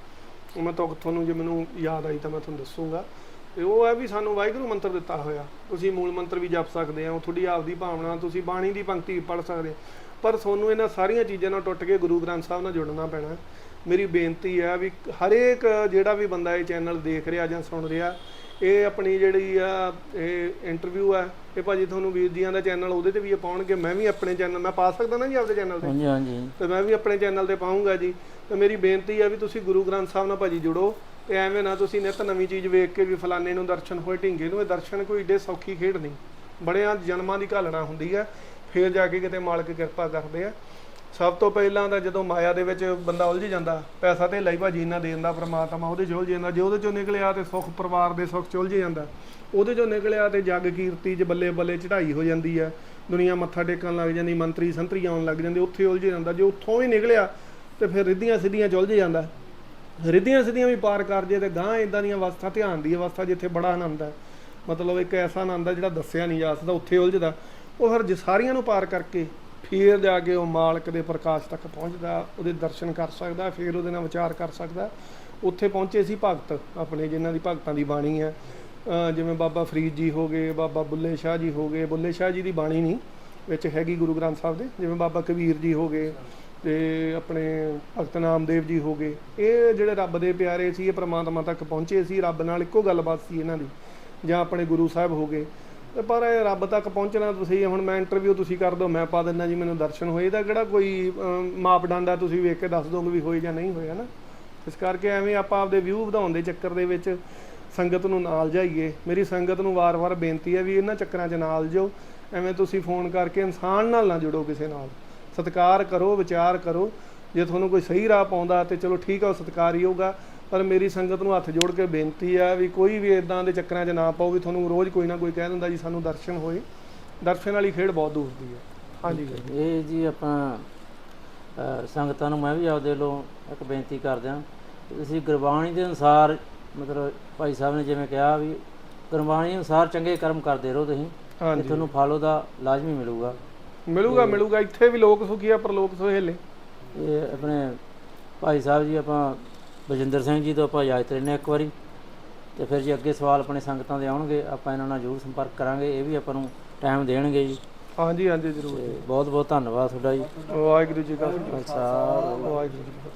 ਉਹ ਮੈਂ ਤੁਕ ਤੁਹਾਨੂੰ ਜੇ ਮੈਨੂੰ ਯਾਦ ਆਈ ਤਾਂ ਮੈਂ ਤੁਹਾਨੂੰ ਦੱਸੂਗਾ। ਤੇ ਉਹ ਹੈ ਵੀ ਸਾਨੂੰ ਵਾਹਿਗੁਰੂ ਮੰਤਰ ਦਿੱਤਾ ਹੋਇਆ। ਤੁਸੀਂ ਮੂਲ ਮੰਤਰ ਵੀ ਜਪ ਸਕਦੇ ਹੋ ਤੁਹਾਡੀ ਆਪਦੀ ਭਾਵਨਾ, ਤੁਸੀਂ ਬਾਣੀ ਦੀ ਪੰਕਤੀ ਪੜ੍ਹ ਸਕਦੇ ਹੋ ਪਰ ਤੁਹਾਨੂੰ ਇਹਨਾਂ ਸਾਰੀਆਂ ਚੀਜ਼ਾਂ ਨਾਲ ਟੁੱਟ ਕੇ ਗੁਰੂ ਗ੍ਰੰਥ ਸਾਹਿਬ ਨਾਲ ਜੁੜਨਾ ਪੈਣਾ। ਮੇਰੀ ਬੇਨਤੀ ਹੈ ਵੀ ਹਰੇਕ ਜਿਹੜਾ ਵੀ ਬੰਦਾ ਇਹ ਚੈਨਲ ਦੇਖ ਰਿਹਾ ਜਾਂ ਸੁਣ ਰਿਹਾ ਇਹ ਆਪਣੀ ਜਿਹੜੀ ਆ ਇਹ ਇੰਟਰਵਿਊ ਆ ਇਹ ਭਾਜੀ ਤੁਹਾਨੂੰ ਵੀਰ ਜੀਆਂ ਦਾ ਚੈਨਲ ਉਹਦੇ ਤੇ ਵੀ ਇਹ ਪਾਉਣਗੇ ਮੈਂ ਵੀ ਆਪਣੇ ਚੈਨਲ ਮੈਂ ਪਾ ਸਕਦਾ ਨਾ ਜੀ ਆਪਦੇ ਚੈਨਲ ਤੇ? ਹਾਂਜੀ ਹਾਂਜੀ। ਤੇ ਮੈਂ ਵੀ ਆਪਣੇ ਚੈਨਲ ਤੇ ਪਾਉਂਗਾ ਜੀ। ਤੇ ਮੇਰੀ ਬੇਨਤੀ ਆ ਵੀ ਤੁਸੀਂ ਗੁਰੂ ਗ੍ਰੰਥ ਸਾਹਿਬ ਨਾਲ ਭਾਜੀ ਜੁੜੋ। ਤੇ ਐਵੇਂ ਨਾ ਤੁਸੀਂ ਨਿਤ ਨਵੀਂ ਚੀਜ਼ ਵੇਖ ਕੇ ਵੀ ਫਲਾਣੇ ਨੂੰ ਦਰਸ਼ਨ ਹੋਏ ਢਿੰਗੇ ਨੂੰ ਇਹ ਦਰਸ਼ਨ ਕੋਈ ਏਡੇ ਸੌਖੀ ਖੇਡ ਨਹੀਂ। ਬੜਿਆਂ ਜਨਮਾਂ ਦੀ ਘਾਲਣਾ ਹੁੰਦੀ ਆ। ਫੇਰ ਜਾ ਕੇ ਕਿਤੇ ਮਾਲਕ ਕਿਰਪਾ ਕਰਦੇ ਆ। ਸਭ ਤੋਂ ਪਹਿਲਾਂ ਤਾਂ ਜਦੋਂ ਮਾਇਆ ਦੇ ਵਿੱਚ ਬੰਦਾ ਉਲਝ ਜਾਂਦਾ, ਪੈਸਾ ਤੇ ਲਈ ਭਾਜੀ ਇੰਨਾ ਦੇ ਦਿੰਦਾ, ਪ੍ਰਮਾਤਮਾ ਉਹਦੇ 'ਚ ਉਲਝ ਜਾਂਦਾ, ਜੇ ਉਹਦੇ ਚੋਂ ਨਿਕਲਿਆ ਤੇ ਸੁੱਖ, ਪਰਿਵਾਰ ਦੇ ਸੁੱਖ 'ਚ ਉਲਝ ਜਾਂਦਾ, ਉਹਦੇ ਚੋਂ ਨਿਕਲਿਆ ਤੇ ਜੱਗ ਕੀਰਤੀ 'ਚ ਬੱਲੇ ਬੱਲੇ ਚੜ੍ਹਾਈ ਹੋ ਜਾਂਦੀ ਆ, ਦੁਨੀਆ ਮੱਥਾ ਟੇਕਣ ਲੱਗ ਜਾਂਦੀ, ਮੰਤਰੀ ਸੰਤਰੀ ਆਉਣ ਲੱਗ ਜਾਂਦੇ, ਉੱਥੇ ਉਲਝ ਜਾਂਦਾ, ਜੇ ਉੱਥੋਂ ਵੀ ਨਿਕਲਿਆ ਤੇ ਫਿਰ ਰਿੱਧੀਆਂ ਸਿੱਧੀਆਂ 'ਚ ਉਲਝ ਜਾਂਦਾ। ਰਿੱਧੀਆਂ ਸਿੱਧੀਆਂ ਵੀ ਪਾਰ ਕਰ ਜੇ ਤੇ ਗਾਂ ਇਦਾਂ ਦੀਆਂ ਅਵਸਥਾ, ਧਿਆਨ ਦੀ ਅਵਸਥਾ ਜਿੱਥੇ ਬੜਾ ਆਨੰਦ ਹੈ ਮਤਲਬ ਇੱਕ ਐਸਾ ਆਨੰਦ ਹੈ ਜਿਹੜਾ ਦੱਸਿਆ ਨਹੀਂ ਜਾ ਸਕਦਾ, ਉੱਥੇ ਉਲਝਦਾ। ਉਹ ਫਿਰ ਜੇ ਸਾਰੀਆਂ ਨੂੰ ਪਾਰ ਕਰਕੇ ਫਿਰ ਜਾ ਕੇ ਉਹ ਮਾਲਕ ਦੇ ਪ੍ਰਕਾਸ਼ ਤੱਕ ਪਹੁੰਚਦਾ, ਉਹਦੇ ਦਰਸ਼ਨ ਕਰ ਸਕਦਾ, ਫਿਰ ਉਹਦੇ ਨਾਲ ਵਿਚਾਰ ਕਰ ਸਕਦਾ। ਉੱਥੇ ਪਹੁੰਚੇ ਸੀ ਭਗਤ, ਆਪਣੇ ਜਿਨ੍ਹਾਂ ਦੀ ਭਗਤਾਂ ਦੀ ਬਾਣੀ ਹੈ। ਜਿਵੇਂ ਬਾਬਾ ਫਰੀਦ ਜੀ ਹੋ ਗਏ, ਬਾਬਾ ਬੁੱਲੇ ਸ਼ਾਹ ਜੀ ਹੋ ਗਏ। ਬੁੱਲੇ ਸ਼ਾਹ ਜੀ ਦੀ ਬਾਣੀ ਨਹੀਂ, ਵਿੱਚ ਹੈਗੀ ਗੁਰੂ ਗ੍ਰੰਥ ਸਾਹਿਬ ਦੇ। ਜਿਵੇਂ ਬਾਬਾ ਕਬੀਰ ਜੀ ਹੋ ਗਏ ਤੇ ਆਪਣੇ ਭਗਤ ਨਾਮਦੇਵ ਜੀ ਹੋ ਗਏ। ਇਹ ਜਿਹੜੇ ਰੱਬ ਦੇ ਪਿਆਰੇ ਸੀ, ਇਹ ਪ੍ਰਮਾਤਮਾ ਤੱਕ ਪਹੁੰਚੇ ਸੀ। ਰੱਬ ਨਾਲ ਇੱਕੋ ਗੱਲਬਾਤ ਸੀ ਇਹਨਾਂ ਦੀ, ਜਾਂ ਆਪਣੇ ਗੁਰੂ ਸਾਹਿਬ ਹੋ ਗਏ। ਤੇ ਪਰ ਇਹ ਰੱਬ ਤੱਕ ਪਹੁੰਚਣਾ ਤੁਸੀਂ, ਹੁਣ ਮੈਂ ਇੰਟਰਵਿਊ ਤੁਸੀਂ ਕਰ ਦਿਓ, ਮੈਂ ਪਾ ਦਿੰਦਾ ਜੀ, ਮੈਨੂੰ ਦਰਸ਼ਨ ਹੋਏ ਦਾ ਕਿਹੜਾ ਕੋਈ ਮਾਪਦੰਡ ਆ, ਤੁਸੀਂ ਵੇਖ ਕੇ ਦੱਸ ਦੋਗੇ ਵੀ ਹੋਏ ਜਾਂ ਨਹੀਂ ਹੋਏ, ਹਨਾ? ਇਸ ਕਰਕੇ ਐਵੇਂ ਆਪਾਂ ਆਪਦੇ ਵਿਊ ਵਧਾਉਣ ਦੇ ਚੱਕਰ ਦੇ ਵਿੱਚ ਸੰਗਤ ਨੂੰ ਨਾਲ ਜਾਈਏ। ਮੇਰੀ ਸੰਗਤ ਨੂੰ ਵਾਰ-ਵਾਰ ਬੇਨਤੀ ਹੈ ਵੀ ਇਹਨਾਂ ਚੱਕਰਾਂ 'ਚ ਨਾਲ ਜਿਓ। ਐਵੇਂ ਤੁਸੀਂ ਫੋਨ ਕਰਕੇ ਇਨਸਾਨ ਨਾਲ ਨਾ ਜੁੜੋ ਕਿਸੇ ਨਾਲ। ਸਤਿਕਾਰ ਕਰੋ, ਵਿਚਾਰ ਕਰੋ। ਜੇ ਤੁਹਾਨੂੰ ਕੋਈ ਸਹੀ ਰਾਹ ਪਾਉਂਦਾ ਤੇ ਚਲੋ ਠੀਕ ਆ, ਉਹ ਸਤਿਕਾਰ ਹੀ ਹੋਊਗਾ ਪਰ ਮੇਰੀ ਸੰਗਤ ਨੂੰ ਹੱਥ ਜੋੜ ਕੇ ਬੇਨਤੀ ਆ ਵੀ ਕੋਈ ਵੀ ਇਦਾਂ ਦੇ ਚੱਕਰਾਂ 'ਚ ਨਾ ਪਾਓ ਵੀ ਤੁਹਾਨੂੰ ਰੋਜ਼ ਕੋਈ ਨਾ ਕੋਈ ਕਹਿ ਦਿੰਦਾ ਜੀ ਸਾਨੂੰ ਦਰਸ਼ਨ ਹੋਏ। ਦਰਸ਼ਨ ਵਾਲੀ ਖੇਡ ਬਹੁਤ ਦੂਰ ਦੀ ਹੈ। ਹਾਂਜੀ ਇਹ ਜੀ ਆਪਾਂ ਸੰਗਤਾਂ ਨੂੰ ਮੈਂ ਵੀ ਆਪਦੇ ਵੱਲੋਂ ਇੱਕ ਬੇਨਤੀ ਕਰਦਿਆਂ ਤੁਸੀਂ ਗੁਰਬਾਣੀ ਦੇ ਅਨੁਸਾਰ ਮਤਲਬ ਭਾਈ ਸਾਹਿਬ ਨੇ ਜਿਵੇਂ ਕਿਹਾ ਵੀ ਗੁਰਬਾਣੀ ਅਨੁਸਾਰ ਚੰਗੇ ਕਰਮ ਕਰਦੇ ਰਹੋ ਤੁਸੀਂ। ਹਾਂਜੀ। ਤੁਹਾਨੂੰ ਫਲ ਉਹਦਾ ਲਾਜ਼ਮੀ ਮਿਲੂਗਾ। ਮਿਲੂਗਾ ਮਿਲੂਗਾ। ਇੱਥੇ ਵੀ ਲੋਕ ਸੁਖੀ ਆ ਪਰਲੋਕ ਸੁਹੇਲੇ। ਇਹ ਆਪਣੇ ਭਾਈ ਸਾਹਿਬ ਜੀ ਆਪਾਂ ਬਜਿੰਦਰ ਸਿੰਘ ਜੀ ਤੋਂ ਆਪਾਂ ਇਜਾਜ਼ਤ ਲੈਂਦੇ ਹਾਂ ਇੱਕ ਵਾਰੀ। ਤੇ ਫਿਰ ਜੀ ਅੱਗੇ ਸਵਾਲ ਆਪਣੇ ਸੰਗਤਾਂ ਦੇ ਆਉਣਗੇ ਆਪਾਂ ਇਹਨਾਂ ਨਾਲ ਜ਼ਰੂਰ ਸੰਪਰਕ ਕਰਾਂਗੇ ਇਹ ਵੀ ਆਪਾਂ ਨੂੰ ਟਾਈਮ ਦੇਣਗੇ ਜੀ। ਹਾਂਜੀ ਹਾਂਜੀ ਜ਼ਰੂਰ। ਬਹੁਤ ਬਹੁਤ ਧੰਨਵਾਦ ਤੁਹਾਡਾ ਜੀ। ਵਾਹਿਗੁਰੂ ਜੀ ਕਾ ਖਾਲਸਾ। ਵਾਹਿਗੁਰੂ ਜੀ ਕੀ